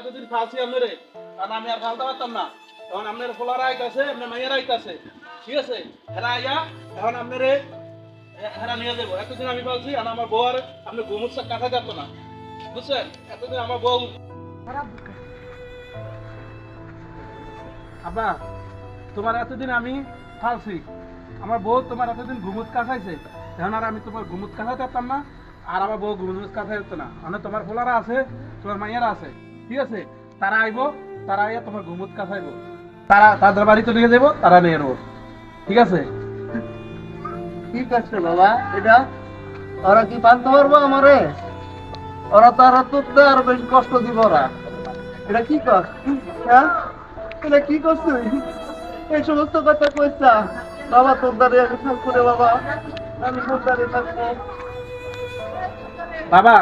এতদিন ফালছি আপনারে, কারণ আমি আর ফালতে পারতাম না। তখন আপনার ফোলার আইতাছে আপনার আইতাছে ঠিক আছে? হেরা আইয়া, এখন হেরা নিয়ে যাব। এতদিন আমি আর আমার বউ আর আপনি কাঁথা না। বুঝছেন? এতদিন আমার বউ আব্বা, তোমার এতদিন আমি ফালছি। আমার বউ তোমার এতদিন ঘুমুত কাছাইছে এখন আর আমি তোমার ঘুমুত কাছাইতে পারতাম না, আর আমার বউ ঘুমুত কাছাই যেত না। মানে তোমার ফোলারা আছে, তোমার মাইয়ারা আছে। ঠিক আছে? তারা আইবো তারা আইয়া তোমার ঘুমুত কাছাইবো তারা তাদের বাড়িতে নিয়ে যাব তারা নিয়ে নেব। ঠিক আছে? কি করছে বাবা এটা ওরা কি পানতে পারব আমারে? ওরা তো আরও তোর আরও বেশি কষ্ট দিব ওরা। এটা কি কর? হ্যাঁ? এটা কি করছিস? এই সমস্ত কথা কইছা বাবা তোর দাঁড়িয়ে আমি থাকব রে বাবা। আমি তোর দাঁড়িয়ে থাকব। বাবা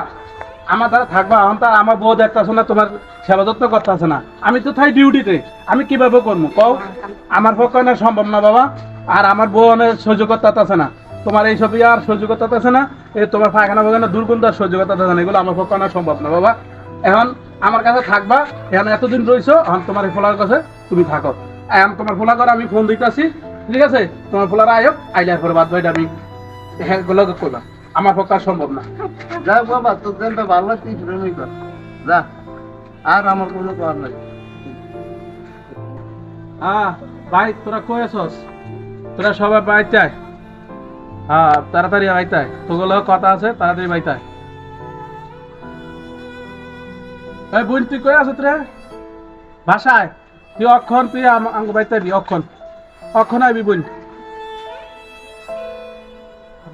আমার দ্বারা থাকবা এখন তো আমার বউ দেখতেছে না, তোমার সেবা যত্ন করতেছে না। আমি তো থাই ডিউটিতে, আমি কীভাবে করব কও, আমার পক্ষে না সম্ভব না বাবা, আর আমার বউ অনেক সহ্য করতে আছে না। তোমার এই ছবি আর সহ্য করতে আছে না এই তোমার পায়খানা বাগানে দুর্গন্ধ আর সহ্য করতে আছে না, এগুলো আমার পক্ষে না সম্ভব না বাবা। এখন আমার কাছে থাকবা, এখন এতদিন রইছো, এখন তোমার এই ফোলার কাছে তুমি থাকো। এখন তোমার ফোলা করে আমি ফোন দিতেছি, ঠিক আছে? তোমার ফোলার আয়ক আইলে পরে বাদ বাকিটা আমি হ্যাঁ করলাম আমার পক্ষে সম্ভব না। যা বাবা তোর দেনটা ভালো লাগছে প্রেমই কর। যা, আর আমার কোনো করার নাই। ভাই, তোরা কই আছস? তোরা সবাই বাইতে আয়। হ্যাঁ তাড়াতাড়ি আয়। তোগুলো কথা আছে, তাড়াতাড়ি আয়। এই বোন, তুই কই আছিস রে? ভাষায় তুই অক্ষণ, তুই আম- আঙ্গ বাইতে আবি অক্ষণ। অক্ষণ আইবি বোন।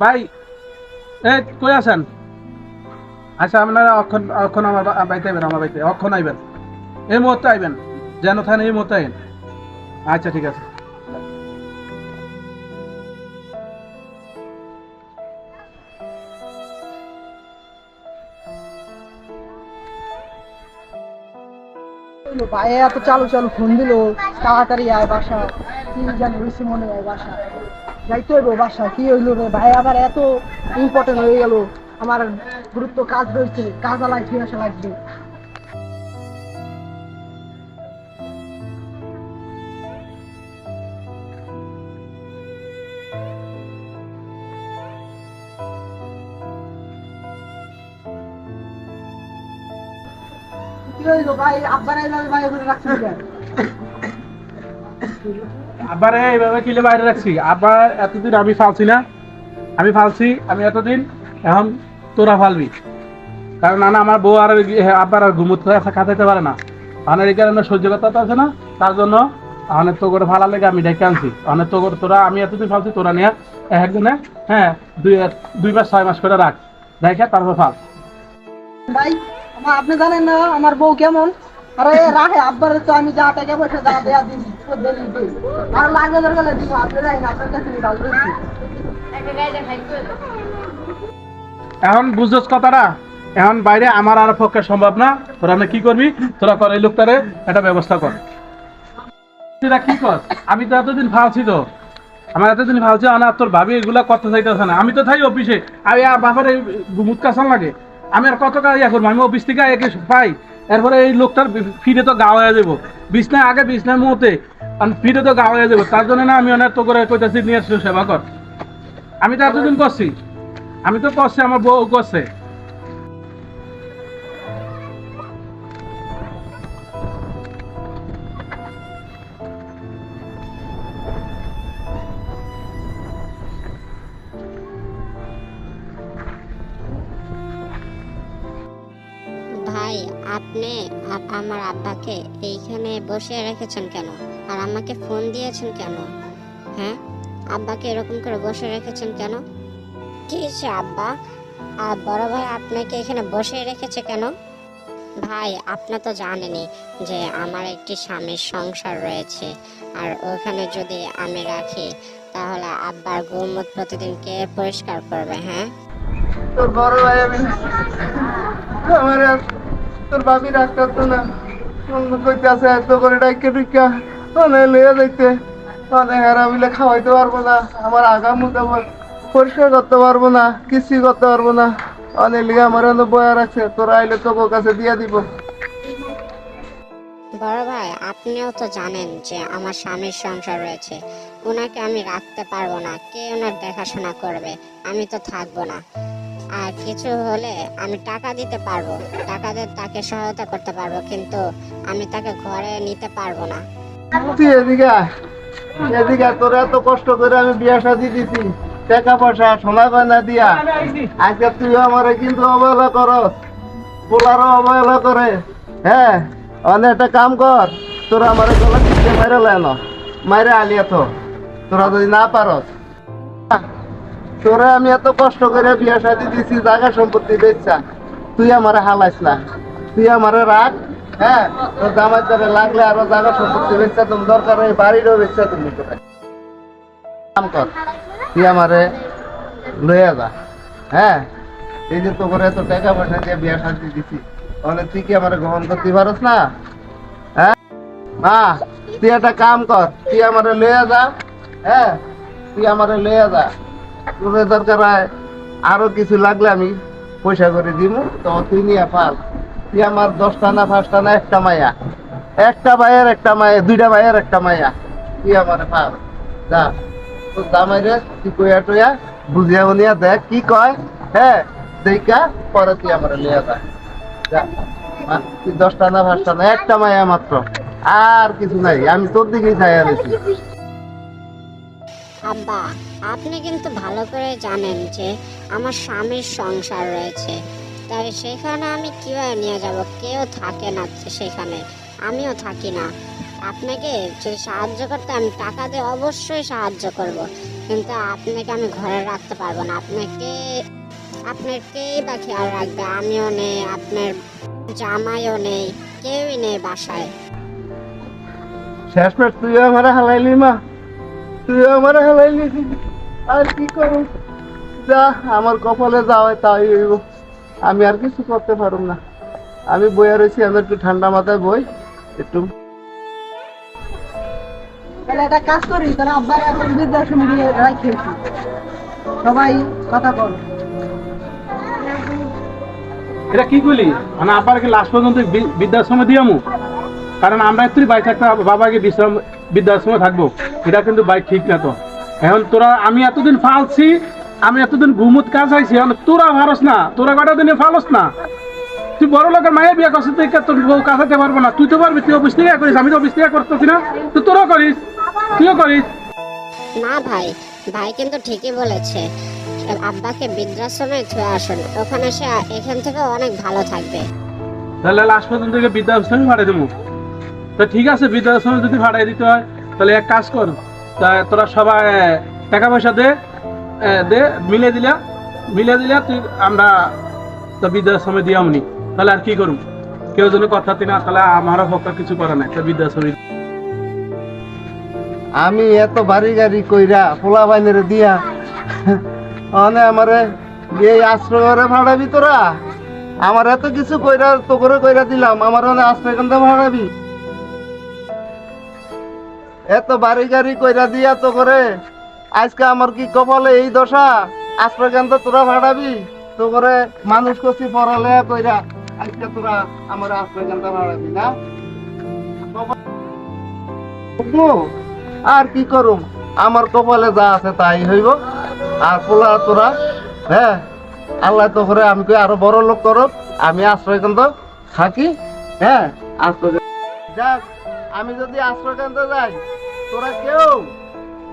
ভাই, এই, কই আছেন? আচ্ছা আপনারা অক্ষণ অক্ষণ আমার বা- বাইতে আইবেন, আমার বাইতে। অক্ষণ আইবেন। এই মুহূর্তে আইবেন। যেন থাকেন, এই মুহূর্তে আইবেন আচ্ছা ঠিক আছে। ভাই এত চালু চালু ফোন দিল। তাড়াতাড়ি আয় বাসা। কি জানি হয়েছে মনে হয় বাসা। যাইতে হইব বাসা। কি হইল রে? ভাই আবার এত ইম্পর্টেন্ট হয়ে গেল। আমার গুরুত্ব কাজ রয়েছে কাজ আলাই আসা লাগবে? এইভাবে কিলে বাইরে রাখছি? এতদিন আমি ফালছি না। আমি ফালছি, আমি এতদিন এখন তোরা ফালবি। কারণ না না আমার বউ আর আবার আর ঘুমুতে খাতাইতে পারে না। আমার এই কারণে সহ্য করতে আছে না। তার জন্য অনেক তো করে ফালা লেগে আমি ডেকে আনছি। অনেক তো করে তোরা আমি এতদিন ফালছি তোরা নিয়ে একদিনে হ্যাঁ দুই দুই মাস ছয় মাস করে রাখ। দেখে তারপর ফাল। ভাই আমার আপনি জানেন না আমার বউ কেমন? আরে রাখে আব্বার তো আমি যা টাকা পয়সা যা দেয়া দিন আর লাগবে দরকার দিব আপনি জানেন আপনার কাছে আমি ভালো এখন বুঝছস কথাটা? এখন বাইরে আমার আর পক্ষে সম্ভব না। তোরা না কি করবি? তোরা কর এই লোকটারে, একটা ব্যবস্থা কর। কি কর? আমি তো এতদিন ফালছি তো। আমার এতদিন ফালছি না তোর ভাবি এগুলা করতে চাইতেছে না। আমি তো থাই অফিসে। আমি আর বাবার এই মুখ কাছান লাগে। আমি আর কত কাজ ইয়া করব? আমি অফিস থেকে একে পাই। এরপরে এই লোকটার ফিরে তো গাওয়া হয়ে যাব। বিছনায় আগে বিছনার মুহূর্তে। ফিরে তো গাওয়া হয়ে যাব। তার জন্য না আমি অনেক তো করে কইতাছি, নিয়ে সেবা কর। আমি তো এতদিন করছি। আমি তো করছি আমার বউ করছে ভাই, আপনি আমার আব্বাকে এইখানে বসে রেখেছেন কেন? আর আমাকে ফোন দিয়েছেন কেন? হ্যাঁ? আব্বাকে এরকম করে বসে রেখেছেন কেন? কি হয়েছে আব্বা? আর বড় ভাই আপনাকে এখানে বসে রেখেছে কেন? ভাই, আপনি তো জানেনই যে আমার একটি স্বামীর সংসার রয়েছে। আর ওখানে যদি আমি রাখি, তাহলে আব্বার গোমত প্রতিদিন কে পরিষ্কার করবে হ্যাঁ? তোর বড় ভাই আমি, আমার তোর ভাবি রাখতে তো না। কইতে আছে, এত করে ডাইকে ঢুকা অনেক লইয়া যাইতে। অনেক হেরা মিলে খাওয়াইতে পারব না। আমার আগাম মুতাবর পরিষ্কার করতে পারব না কিছুই করতে পারব না। অনেক লিগে আমার এনে বয়া রাখছে তোরা আইলে তোর কাছে দিয়া দিব। বড় ভাই আপনিও তো জানেন যে আমার স্বামীর সংসার রয়েছে। ওনাকে আমি রাখতে পারব না কে ওনার দেখাশোনা করবে? আমি তো থাকব না। আর কিছু হলে আমি টাকা দিতে পারব টাকা দিয়ে তাকে সহায়তা করতে পারব কিন্তু আমি তাকে ঘরে নিতে পারব না। তুই এদিকে। এদিকে তোর এত কষ্ট করে আমি বিয়া শাদি দিছি। টাকা পয়সা, সোনা গয়না দিয়া। আজকে তুই আমারে কিন্তু অবহেলা করস। পোলারও অবহেলা করে। হ্যাঁ অনেক একটা কাম কর। তোরা আমারে গলা টিপতে মাইরে লেন মাইরে আলিয়া তো তোরা যদি না পারস। তোরা আমি এত কষ্ট করে বিয়া শাদি দিছি, জায়গা সম্পত্তি বেচছা তুই আমারে হালাইস না। তুই আমারে রাখ। হ্যাঁ তোর জামাই তারে লাগলে আরও জায়গা সম্পত্তি বেচছা তুমি দরকার বাড়িরও বেচছা তুমি কাম কর। তুই আমারে লইয়া যা। হ্যাঁ? এই যে তো করে এত টাকা পয়সা দিয়ে বিয়া শান্তি দিছি, তাহলে তুই কি আমারে গ্রহণ করতে পারস না? হ্যাঁ? মা, তুই একটা কাম কর, তুই আমারে লইয়া যা হ্যাঁ? তুই আমারে লইয়া যা। তোর দরকার হয় আরও কিছু লাগলে আমি পয়সা করে দিব তো তুই নিয়ে ফাল তুই আমার দশটা না পাঁচটা না একটা মায়া। একটা ভাইয়ের একটা মায়া, দুইটা ভাইয়ের একটা মায়া। তুই আমারে ফাল যা। হ্যাঁ আর কিছু নাই, আমি তোর আপনি কিন্তু ভালো করে জানেন যে আমার স্বামীর সংসার রয়েছে। তাই সেখানে আমি কীভাবে নিয়ে যাব? কেউ থাকে না সেখানে। আমিও থাকি না। আপনাকে যদি সাহায্য করতে আমি টাকা দিয়ে অবশ্যই সাহায্য করব। কিন্তু আপনাকে আমি ঘরে রাখতে পারব না। আপনাকে আপনার কেই বা খেয়াল রাখবে। আমিও নেই, আপনার জামাইও নেই, কেউই নেই বাসায়। শেষ মেশ তুই আমার হালাইলি মা। তুই আমার হালাইলি। আর কি করব? যা, আমার কপালে যাওয়াই তাই হইব। আমি আর কিছু করতে পারব না। আমি বইয়া রয়েছি আমি একটু ঠান্ডা মাথায় বই, একটু তাহলে একটা কাজ করি, তাহলে এখন বৃদ্ধাশ্রমে গিয়ে রাখি সবাই কথা বল। এটা কি করলি মানে আব্বার কি লাস্ট পর্যন্ত বৃদ্ধাশ্রমে কারণ আমরা থাকতে বাবাকে বিশ্রাম বৃদ্ধাশ্রমে থাকব। এটা কিন্তু বাই ঠিক না তো। এখন তোরা, আমি এতদিন ফালছি, আমি এতদিন ঘুমুত কাজ আইছি, এখন তোরা ভারস না, তোরা কটা দিনে ফালস না? তুই বড় লোকের মায়ের বিয়ে করছিস, তুই তোর পারব না? তুই তো পারবি, তুই অফিস থেকে করিস, আমি তো অফিস থেকে করতেছি না। তুই তোরাও করিস। তুইও করিস। না ভাই ভাই কিন্তু ঠিকই বলেছে। আব্বাকে বৃদ্ধাশ্রমে ছুঁয়ে আসুন ওখানে সে এখান থেকে অনেক ভালো থাকবে। তাহলে লাস্ট পর্যন্ত থেকে বৃদ্ধাশ্রমে ভাড়াই দেবো। তো ঠিক আছে বৃদ্ধাশ্রমে যদি ভাড়াই দিতে হয় তাহলে এক কাজ কর। তা তোরা সবাই টাকা পয়সা দে দে মিলে দিলা মিলে দিলা তুই আমরা তো বৃদ্ধাশ্রমে দিয়ে আমনি। তাহলে আর কি করুম? কেউ যদি কথা না তাহলে আমারও পক্ষে কিছু করা নাই তো বৃদ্ধাশ্রমে আমি এত বাড়ি গাড়ি কইরা পোলা বাইনের দিয়া। অনে আমারে, এই আশ্রয় ভাড়াবি তোরা? আমার এত কিছু কইরা তো করে কইরা দিলাম, আমার অনেক আশ্রয় কেন্দ্র ভাড়াবি। এত বাড়ি গাড়ি কইরা দিয়া তো করে, আজকে আমার কি কপালে এই দশা? আশ্রয় কেন্দ্র তোরা ভাড়াবি? তো করে মানুষ করছি পড়ালে কইরা আজকে তোরা আমার আশ্রয় কেন্দ্র ভাড়াবি না? আর কি করুম? আমার কপালে যা আছে তাই হইব। আর পোলা তোরা হ্যাঁ আল্লাহ তো করে আমি আরও বড় লোক করো আমি আশ্রয় কেন্দ্র থাকি হ্যাঁ আশ্রয় যাক, আমি যদি আশ্রয় কেন্দ্র যাই, তোরা কেউ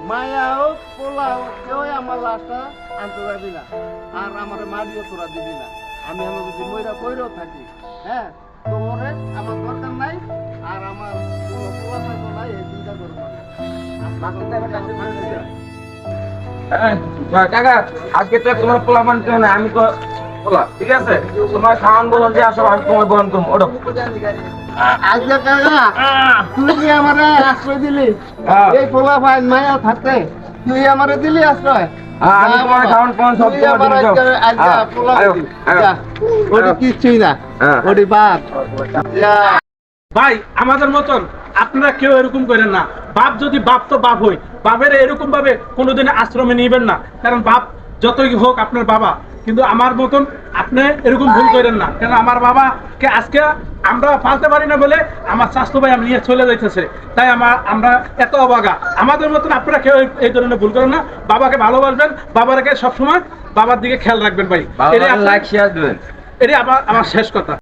মায়া হোক, পোলা হোক কেউ আমার লাশটা আনতে যাবি না। আর আমার মারিও তোরা দিবি না। আমি আমার যদি ময়রা কইরেও থাকি হ্যাঁ তোরে আমার দরকার নাই, আর আমার পোলা কাকা আজকে তো তোমার পোলা না আমি তো পোলা ঠিক আছে? তোমার খাওয়ান বলুন যে আসো আমি তোমার বহন করব ওটো আজকে কাকা তুই কি আমারে আশ্রয় দিলি হ্যাঁ। এই পোলা ভাই মায়া থাকতে তুই আমারে দিলি আশ্রয়? হ্যাঁ, আমি তোমার খাওয়ান পাওয়ান সব তোমার ওটি কিচ্ছুই না। ওটি বাদ। ভাই আমাদের মতন আপনারা কেউ এরকম করেন না। বাপ যদি বাপ তো বাপ হই বাপের এরকম ভাবে কোনোদিন আশ্রমে নিবেন না। কারণ বাপ যতই হোক আপনার বাবা। কিন্তু আমার মতন আপনি এরকম ভুল করেন না। কেন আমার বাবাকে আজকে আমরা পালতে পারি না বলে আমার স্বাস্থ্য ভাই আমি নিয়ে চলে যাইতেছে। তাই আমার আমরা এত অবাগা। আমাদের মতন আপনারা কেউ এই- ধরনের ভুল করেন না। বাবাকে ভালোবাসবেন বাবাকে সবসময় বাবার দিকে খেয়াল রাখবেন ভাই। লাইক শেয়ার দিবেন। এটাই আমার আমার শেষ কথা।